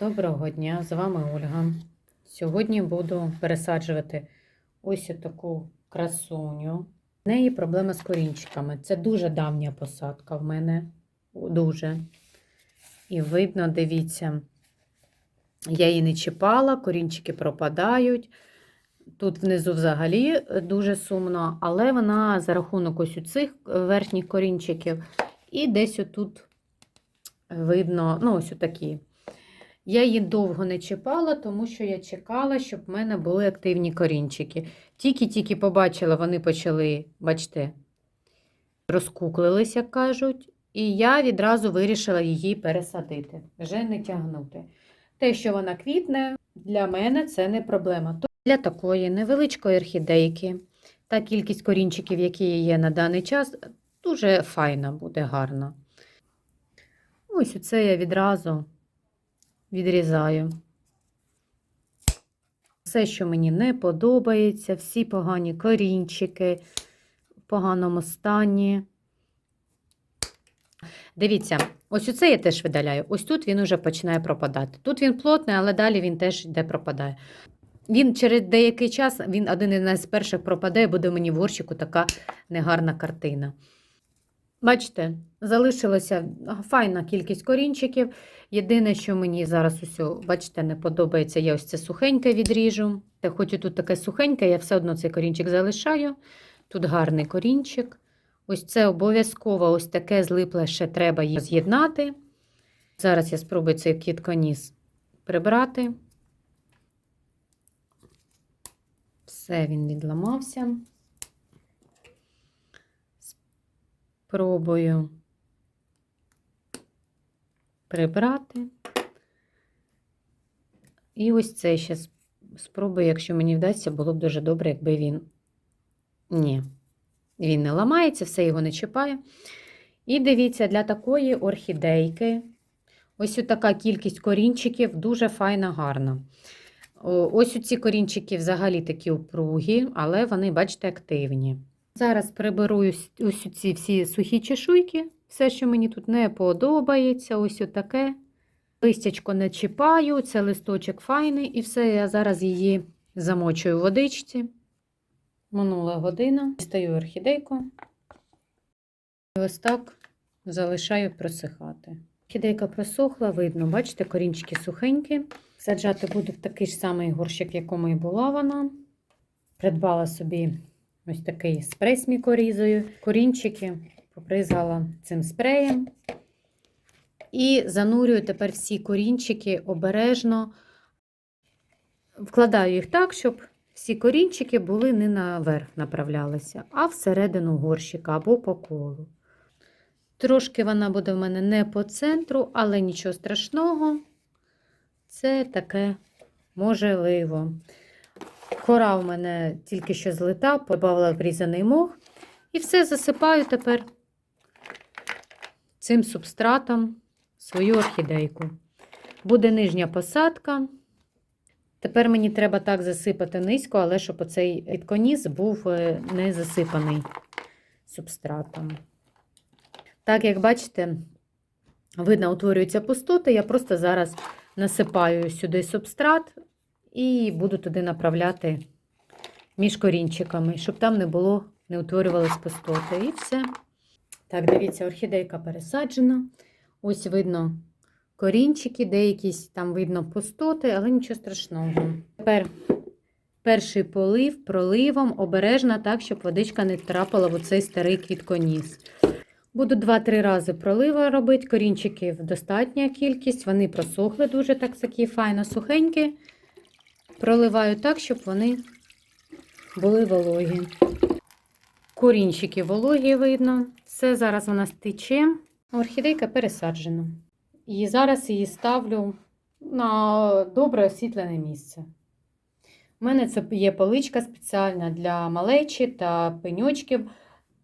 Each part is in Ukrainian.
Доброго дня, з вами Ольга. Сьогодні буду пересаджувати ось таку красуню. В неї проблема з корінчиками. Це дуже давня посадка в мене. Дуже. І видно, дивіться, я її не чіпала, корінчики пропадають. Тут внизу взагалі дуже сумно, але вона за рахунок ось у цих верхніх корінчиків і десь отут видно, ну, ось такі. Я її довго не чіпала, тому що я чекала, щоб в мене були активні корінчики. Тільки-тільки побачила, вони почали, бачите, розкуклились, як кажуть, і я відразу вирішила її пересадити, вже не тягнути. Те, що вона квітне, для мене це не проблема. Для такої невеличкої орхідейки та кількість корінчиків, які є на даний час, дуже файна буде гарна. Ось оце я відразу відрізаю. Все, що мені не подобається, всі погані корінчики в поганому стані. Дивіться, ось оце я теж видаляю. Ось тут він уже починає пропадати. Тут він плотний, але далі він теж йде пропадає. Він через деякий час, він один із перших пропадає, буде мені в горщику така негарна картина. Бачите, залишилася файна кількість корінчиків. Єдине, що мені зараз усе, бачите, не подобається, я ось це сухеньке відріжу. Та хоч і тут таке сухеньке, я все одно цей корінчик залишаю. Тут гарний корінчик. Ось це обов'язково ось таке злипле ще треба її з'єднати. Зараз я спробую цей кітконіс прибрати. Все, він відламався. Спробую прибрати. І ось це ще спробую, якщо мені вдасться, було б дуже добре, якби він. Ні, він не ламається, все його не чіпає. І дивіться, для такої орхідейки ось така кількість корінчиків дуже файна, гарна. Ось ці корінчики взагалі такі упругі, але вони, бачите, активні. Зараз приберу ось ці всі сухі чешуйки, все, що мені тут не подобається, ось отаке. Листячко не чіпаю, це листочок файний, і все, я зараз її замочую в водичці. Минула година, дістаю орхідейку. І ось так залишаю просихати. Орхідейка просохла, видно, бачите, корінчики сухенькі. Саджати буду в такий ж самий горщик, в якому і була вона. Придбала собі ось такий спрей з мікорізою. Корінчики попризала цим спреєм. І занурюю тепер всі корінчики обережно, вкладаю їх так, щоб всі корінчики були не наверх направлялися, а всередину горщика або по колу. Трошки вона буде в мене не по центру, але нічого страшного. Це таке можливо. Кора в мене тільки що злита, побавила врізаний мох. І все засипаю тепер цим субстратом свою орхідейку. Буде нижня посадка. Тепер мені треба так засипати низько, але щоб оцей підконіс був е, не засипаний субстратом. Так, як бачите, видно, утворюються пустоти, я просто зараз насипаю сюди субстрат і буду туди направляти між корінчиками, щоб там не було, не утворювалися пустоти. І все. Так, дивіться, орхідейка пересаджена. Ось видно корінчики, деякі там видно пустоти, але нічого страшного. Тепер перший полив проливом обережно так, щоб водичка не трапила в оцей старий квітконіс. Буду 2-3 рази пролива робити. Корінчиків достатня кількість, вони просохли дуже так такі файно сухенькі. Проливаю так, щоб вони були вологі. Корінчики вологі видно. Все, зараз вона стече. Орхідейка пересаджена. І зараз її ставлю на добре освітлене місце. У мене це є поличка спеціальна для малечі та пеньочків.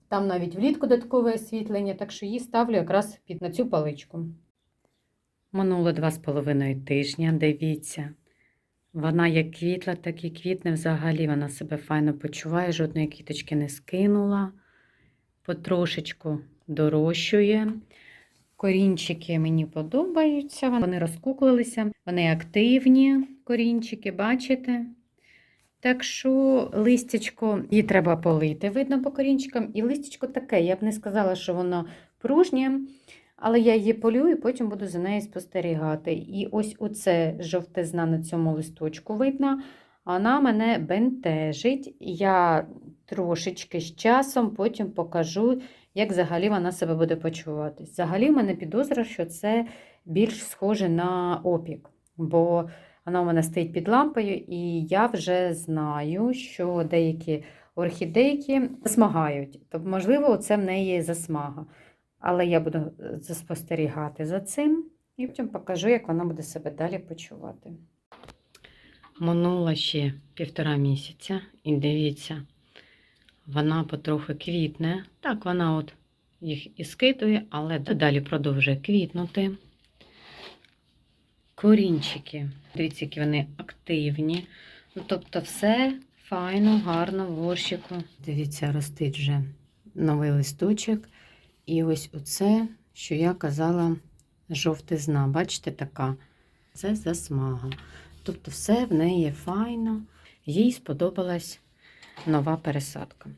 Там навіть влітку додаткове освітлення, так що її ставлю якраз під на цю паличку. Минуло два з половиною тижня, дивіться. Вона як квітла, так і квітне взагалі. Вона себе файно почуває, жодної квіточки не скинула, потрошечку дорощує. Корінчики мені подобаються. Вони розкуклилися, вони активні корінчики, бачите? Так що листячко, її треба полити, видно по корінчикам. І листячко таке. Я б не сказала, що воно пружнє, але я її полю і потім буду за нею спостерігати. І ось оце жовтизна на цьому листочку видно. Вона мене бентежить. Я трошечки з часом потім покажу, як взагалі вона себе буде почуватись. Взагалі, в мене підозра, що це більш схоже на опік, бо вона у мене стоїть під лампою, і я вже знаю, що деякі орхідейки засмагають. Тобто, можливо, це в неї засмага. Але я буду е, спостерігати за цим і потім покажу, як вона буде себе далі почувати. Минуло ще півтора місяця, і дивіться, вона потроху квітне. Так, вона от їх і скидує, але далі продовжує квітнути. Корінчики. Дивіться, які вони активні. Ну, тобто, все файно, гарно в горщику. Дивіться, ростить вже новий листочок. І ось оце, що я казала, жовтизна. Бачите, така. Це засмага. Тобто, все в неї файно, їй сподобалась нова пересадка.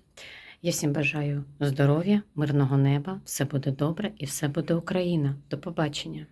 Я всім бажаю здоров'я, мирного неба, все буде добре і все буде Україна. До побачення!